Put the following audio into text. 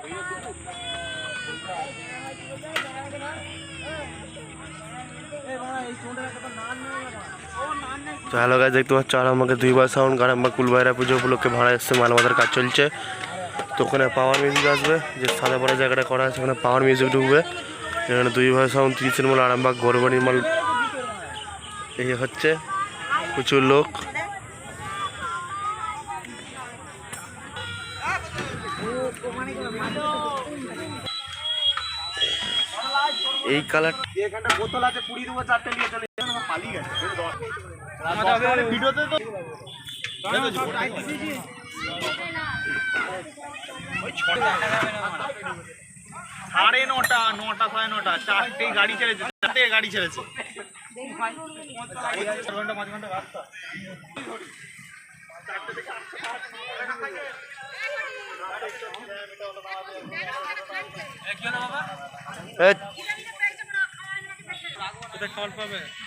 তো হ্যালো গাছ দেখতে পাচ্ছ, আর আমাকে দুইবার সাউন্ড গারাম্বা কুলবাইরা পুজো উপলক্ষে ভাড়া এসছে, মাল আমাদের কাজ চলছে। তো ওখানে পাওয়ার মিউজিক আসবে, যে সাদা পড়া জায়গাটা করা আছে, ওখানে পাওয়ার মিউজিক ঢুকবে। এখানে দুই ভাই সাউন্ড তিরিশের মাল, আরামবাগ, গরবাড়ির মাল। এই হচ্ছে প্রচুর লোক। এই কালার এখানটা বোতল আছে কুড়ি দেবো চারটে নিয়ে চলে যাবে, পালিয়ে গেছে ভিডিওতে তো সাড়ে নটা নটা সাড়ে নটা চারটে গাড়ি ছেড়েছে চারটে গাড়ি ছেড়েছে। চার ঘণ্টা পাঁচ ঘণ্টা রাস্তা ए कौन पर है